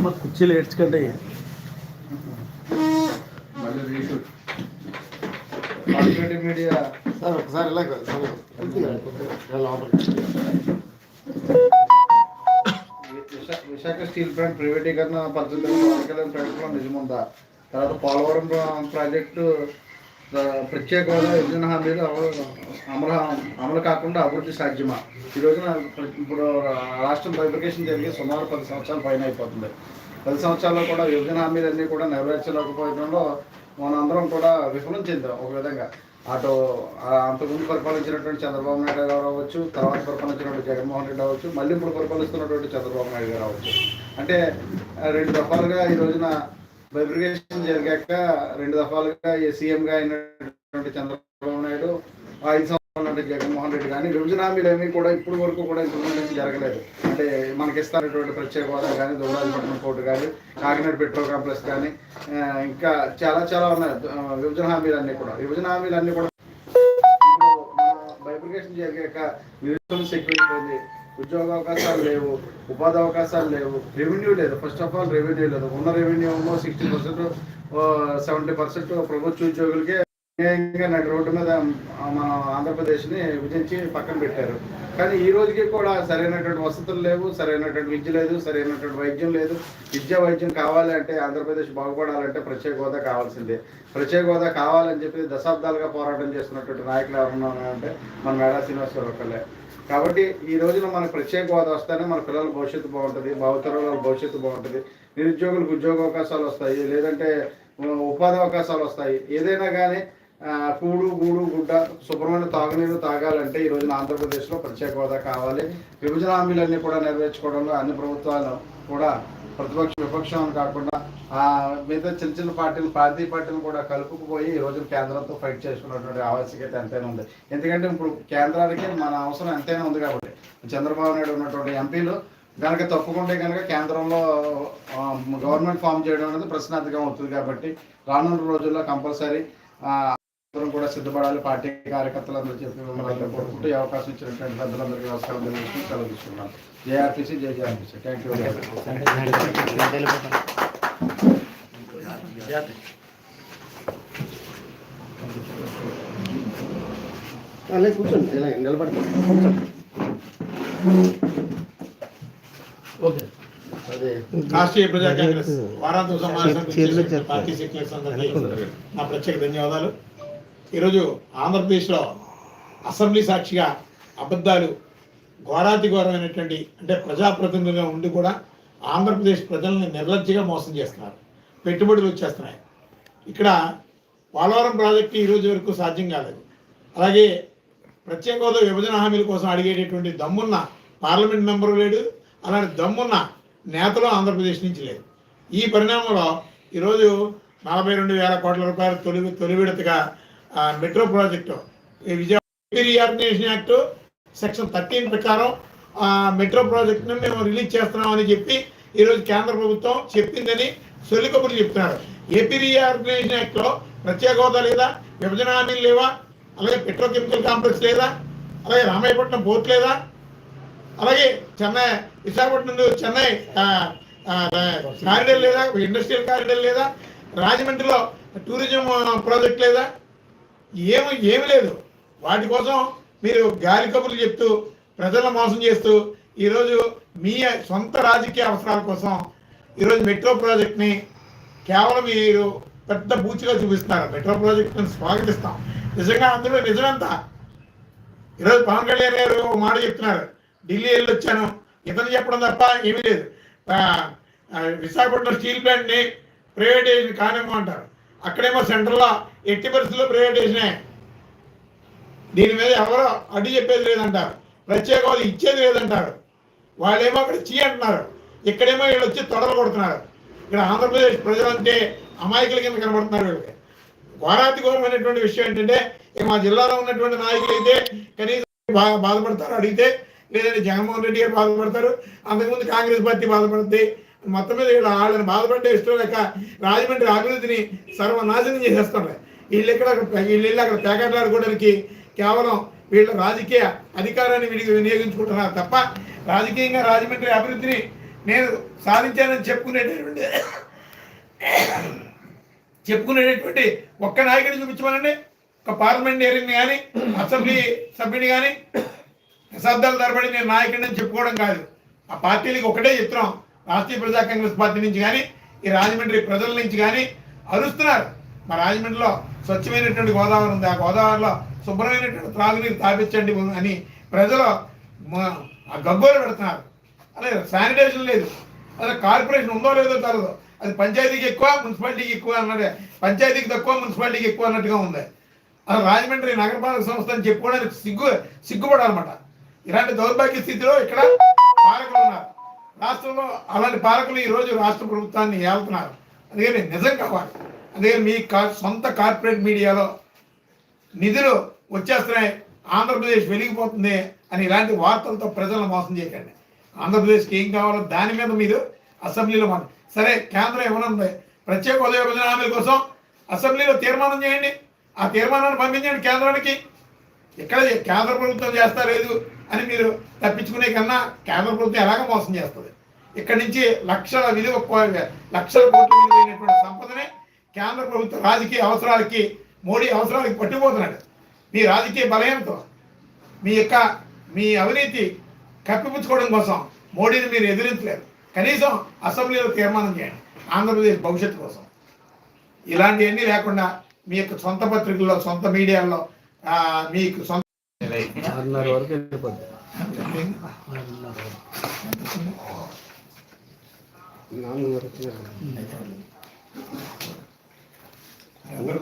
మా కుర్చీలు ఏడ్చుకండి సార్ ఒకసారి ఇలా విశాఖ స్టీల్ ప్లాంట్ ప్రైవేటీకరణ పద్ధతిలో నిజముందా? తర్వాత పోలవరం ప్రా- ప్రాజెక్టు ప్రత్యేక హోదా విభజన హామీలు అమలు అమలు కాకుండా అభివృద్ధి సాధ్యమా? ఈ రోజున ఇప్పుడు రాష్ట్రం బైఫికేషన్ జరిగి సుమారు పది సంవత్సరాల పైన అయిపోతుంది. పది సంవత్సరాల్లో కూడా విభజన హామీలన్నీ కూడా నెరవేర్చలేకపోవడంలో మనందరం కూడా విఫలం చెందాం ఒక విధంగా. అటు ఆ అంతకుముందు పరిపాలించినటువంటి చంద్రబాబు నాయుడు గారు అవ్వచ్చు తర్వాత పరిపాలించినటువంటి జగన్మోహన్ రెడ్డి అవ్వచ్చు మళ్ళీ ఇప్పుడు పరిపాలిస్తున్నటువంటి చంద్రబాబు నాయుడు గారు అవ్వచ్చు. అంటే రెండు రకాలుగా ఈ రోజున బైబ్రికేషన్ జరిగాక రెండు దఫాలుగా ఈ సీఎంగా అయినటువంటి చంద్రబాబు నాయుడు ఆ ఐదు సంవత్సరాలు జగన్మోహన్ రెడ్డి కానీ విభజన హామీలు ఏమీ కూడా ఇప్పుడు వరకు కూడా ఇంప్లిమెంటేషన్ జరగలేదు. అంటే మనకి ఇస్తానటువంటి ప్రత్యేక హోదా కానీ దూరాజపట్నం పోర్టు కానీ కాకినాడ పెట్రోల్ కాంప్లెక్స్ కానీ ఇంకా చాలా చాలా ఉన్నాయి. విభజన విభజన హామీలన్నీ కూడా. విభజన హామీలన్నీ కూడా ఇప్పుడు బైబ్రికేషన్ జరిగాక నిరుద్యోగం సెక్యూరిటీ ఉద్యోగ అవకాశాలు లేవు ఉపాధి అవకాశాలు లేవు. రెవెన్యూ లేదు. ఫస్ట్ ఆఫ్ ఆల్ రెవెన్యూ లేదు. ఉన్న రెవెన్యూ ఏమో సిక్స్టీ పర్సెంట్ సెవెంటీ పర్సెంట్ ప్రభుత్వ ఉద్యోగులకే అన్యాయంగా నడి రోడ్డు మీద మన ఆంధ్రప్రదేశ్ని విభజించి పక్కన పెట్టారు. కానీ ఈ రోజుకి కూడా సరైనటువంటి వసతులు లేవు సరైనటువంటి విద్య లేదు సరైనటువంటి వైద్యం లేదు. విద్య వైద్యం కావాలి అంటే ఆంధ్రప్రదేశ్ బాగుపడాలంటే ప్రత్యేక హోదా కావాల్సిందే. ప్రత్యేక హోదా కావాలని చెప్పి దశాబ్దాలుగా పోరాటం చేస్తున్నటువంటి నాయకులు ఎవరున్నారంటే మన మేడా శ్రీనివాసరావు ఒకళ్ళే కాబట్టి ఈ రోజున మనకు ప్రత్యేక హోదా వస్తేనే మన పిల్లల భవిష్యత్తు బాగుంటుంది భావితరాల భవిష్యత్తు బాగుంటుంది. నిరుద్యోగులకు ఉద్యోగ అవకాశాలు వస్తాయి లేదంటే ఉపాధి అవకాశాలు వస్తాయి. ఏదైనా కానీ కూడు గూడు గుడ్డ శుభ్రమైన తాగునీరు తాగాలంటే ఈ రోజున ఆంధ్రప్రదేశ్లో ప్రత్యేక హోదా కావాలి. విభజన హామీలన్నీ కూడా నెరవేర్చుకోవడంలో అన్ని ప్రభుత్వాలు కూడా ప్రతిపక్ష విపక్షం అని కాకుండా ఆ మిగతా చిన్న చిన్న పార్టీలు ప్రాంతీయ పార్టీలు కూడా కలుపుకుపోయి ఈ రోజున కేంద్రంతో ఫైట్ చేసుకున్నటువంటి ఆవశ్యకత ఎంతైనా ఉంది. ఎందుకంటే ఇప్పుడు కేంద్రానికి మన అవసరం ఎంతైనా ఉంది కాబట్టి. చంద్రబాబు నాయుడు ఉన్నటువంటి ఎంపీలు కనుక తప్పుకుంటే కనుక కేంద్రంలో గవర్నమెంట్ ఫామ్ చేయడం అనేది ప్రశ్నార్థకం అవుతుంది కాబట్టి రానున్న రోజుల్లో కంపల్సరీ కూడా సిద్ధపడాలి. పార్టీ కార్యకర్తలందరూ చెప్పి మిమ్మల్ని అందరూ కోరుకుంటూ ఈ అవకాశం ఇచ్చినటువంటి పెద్దలందరికీ నమస్కారం తెలియజేసుకుని సెలవు తీసుకున్నాను జేఆర్టీసీ జేజేఆర్టీసీ. థ్యాంక్ యూ వెరీ మచ్ కూర్చోండి. ఓకే. అదే. రాష్ట్రీయ ప్రజా కాంగ్రెస్ వారాంతం సమావేశానికి వచ్చేసిన పార్టీ సెక్రటరీస్ అందరికీ నా ప్రత్యేక ధన్యవాదాలు. ఈరోజు ఆంధ్రప్రదేశ్లో అసెంబ్లీ సాక్షిగా అబద్ధాలు ఘోరాతి ఘోరమైనటువంటి అంటే ప్రజాప్రతినిధులుగా ఉండి కూడా ఆంధ్రప్రదేశ్ ప్రజల్ని నిర్లజ్జగా మోసం చేస్తున్నారు. పెట్టుబడులు వచ్చేస్తున్నాయి. ఇక్కడ పోలవరం ప్రాజెక్టు ఈ రోజు వరకు సాధ్యం కాలేదు. అలాగే ప్రత్యేక హోదా విభజన హామీల కోసం అడిగేటటువంటి దమ్మున్న పార్లమెంట్ మెంబరు లేడు అలాంటి దమ్మున్న నేతలు ఆంధ్రప్రదేశ్ నుంచి లేదు ఈ పరిణామంలో ఈరోజు నలభై రెండు వేల కోట్ల రూపాయల తొలి తొలి విడతగా మెట్రో ప్రాజెక్టు. ఈ Vijayawada reorganisation act section thirteen ప్రకారం ఆ, మెట్రో ప్రాజెక్టును మేము రిలీజ్ చేస్తున్నామని చెప్పి ఈరోజు కేంద్ర ప్రభుత్వం చెప్పిందని సొల్లి చెప్తున్నారు. ఏపీ రీఆర్గనైజేషన్ యాక్ట్లో ప్రత్యేక హోదా లేదా? విభజన హామీలు లేవా? అలాగే పెట్రోకెమికల్ కాంప్లెక్స్ లేదా? అలాగే రామాయపట్నం పోర్ట్ లేదా? అలాగే చెన్నై విశాఖపట్నం నుండి చెన్నై కారిడర్ లేదా? ఇండస్ట్రియల్ కారిడర్ లేదా? రాజమండ్రిలో టూరిజం ప్రాజెక్ట్ లేదా? ఏమి ఏమి లేదు. వాటి కోసం మీరు గాలి కబుర్లు చెప్తూ ప్రజలను మోసం చేస్తూ ఈరోజు మీ సొంత రాజకీయ అవసరాల కోసం ఈరోజు మెట్రో ప్రాజెక్ట్ని కేవలం మీరు పెద్ద బూచిగా చూపిస్తున్నారు. మెట్రో ప్రాజెక్ట్ని స్వాగతిస్తాం. నిజంగా అందులో నిజమంతా. ఈరోజు పవన్ కళ్యాణ్ గారు మాట చెప్తున్నారు. ఢిల్లీ వెళ్ళి వచ్చాను ఇతను చెప్పడం తప్ప ఏమీ లేదు. విశాఖపట్నం స్టీల్ ప్లాంట్ని ప్రైవేటైజేషన్ కానివ్వమంటారు. అక్కడేమో సెంట్రల్లో ఎట్టి పరిస్థితుల్లో ప్రైవేటైజేషనే దీని మీద ఎవరో అడ్డు చెప్పేది లేదంటారు. ప్రత్యేక హోదా ఇచ్చేది లేదంటారు. వాళ్ళేమో అక్కడ చీ అంటున్నారు. ఇక్కడేమో వీళ్ళు వచ్చి తొడలు కొడుతున్నారు. ఇక్కడ ఆంధ్రప్రదేశ్ ప్రజలంటే అమాయకుల కింద కనబడుతున్నారు వీళ్ళకి. ఘోరాతి ఘోరమైనటువంటి విషయం ఏంటంటే ఇక మా జిల్లాలో ఉన్నటువంటి నాయకులు అయితే కనీసం బాగా బాధపడతారు అడిగితే లేదంటే జగన్మోహన్ రెడ్డి గారు బాధపడతారు అంతకుముందు కాంగ్రెస్ పార్టీ బాధపడుతుంది మొత్తం మీద ఇక్కడ వాళ్ళని బాధపడ్డే ఇష్టం లేక రాజమండ్రి అభివృద్ధిని సర్వనాశనం చేసేస్తున్నారు. వీళ్ళు ఇక్కడ వీళ్ళు అక్కడ పేకాటలాడుకోవడానికి కేవలం వీళ్ళ రాజకీయ అధికారాన్ని విడి వినియోగించుకుంటున్నారు తప్ప రాజకీయంగా రాజమండ్రి అభివృద్ధిని నేను సాధించానని చెప్పుకునేటటువంటి చెప్పుకునేటటువంటి ఒక్క నాయకుడిని చూపించమనండి. ఒక పార్లమెంట్ పార్లమెంటేరియన్ కానీ అసెంబ్లీ సభ్యుని కానీ దశాబ్దాల తరబడి నేను నాయకుడిని చెప్పుకోవడం కాదు. ఆ పార్టీలకు ఒకటే చెప్తున్నాం రాష్ట్రీయ ప్రజా కాంగ్రెస్ పార్టీ నుంచి కానీ ఈ రాజమండ్రి ప్రజల నుంచి కానీ అరుస్తున్నారు. మా రాజమండ్రిలో స్వచ్ఛమైనటువంటి గోదావరి ఉంది. ఆ గోదావరిలో శుభ్రమైనటువంటి త్రాగునీరు తాపించండి అని ప్రజలు మ- ఆ గగ్గోలు పెడుతున్నారు. అదే శానిటేషన్ లేదు. అదే కార్పొరేషన్ ఉందో లేదో తెలదు. అది పంచాయతీకి ఎక్కువ మున్సిపాలిటీకి ఎక్కువ అన్నదే. పంచాయతీకి తక్కువ మున్సిపాలిటీకి ఎక్కువ అన్నట్టుగా ఉంది. అలా రాజమండ్రి నగరపాలక సంస్థ అని చెప్పుకోవడానికి సిగ్గు సిగ్గుపడాలన్నమాట. ఇలాంటి దౌర్భాగ్య స్థితిలో ఇక్కడ పాలకులు ఉన్నారు. రాష్ట్రంలో అలాంటి పాలకులు ఈ రోజు రాష్ట్ర ప్రభుత్వాన్ని ఏలుతున్నారు అందుకని నిజం కావాలి. అందుకని మీ కా- సొంత కార్పొరేట్ మీడియాలో నిధులు వచ్చేస్తున్నాయి. ఆంధ్రప్రదేశ్ వెలిగిపోతుంది అని ఇలాంటి వార్తలతో ప్రజలను మోసం చేయకండి. ఆంధ్రప్రదేశ్కి ఏం కావాలో దాని మీద మీరు అసెంబ్లీలో మాట సరే కేంద్రం ఏమనుంది ప్రత్యేక హోదా విభజన హామీల కోసం అసెంబ్లీలో తీర్మానం చేయండి. ఆ తీర్మానాన్ని పంపించండి కేంద్రానికి. ఇక్కడ కేంద్ర ప్రభుత్వం చేస్తా లేదు. అని మీరు తప్పించుకునే కన్నా కేంద్ర ప్రభుత్వం ఎలాగ మోసం చేస్తుంది? ఇక్కడి నుంచి లక్షల విలువ లక్షల కోట్ల విలువైనటువంటి సంపదనే కేంద్ర ప్రభుత్వం రాజకీయ అవసరాలకి మోడీ అవసరాలకి పట్టిపోతున్నాడు. మీ రాజకీయ బలహీనతో మీ యొక్క మీ అవినీతి కప్పిపుచ్చుకోవడం కోసం మోడీని మీరు ఎదిరించలేరు. కనీసం అసెంబ్లీలో తీర్మానం చేయండి. ఆంధ్రప్రదేశ్ భవిష్యత్తు కోసం. ఇలాంటివన్నీ లేకుండా మీ యొక్క సొంత పత్రికల్లో సొంత మీడియాల్లో మీకు సొంత ఆరున్నర వరకు వెళ్ళిపోద్ది నాలుగు వరకు అందరూ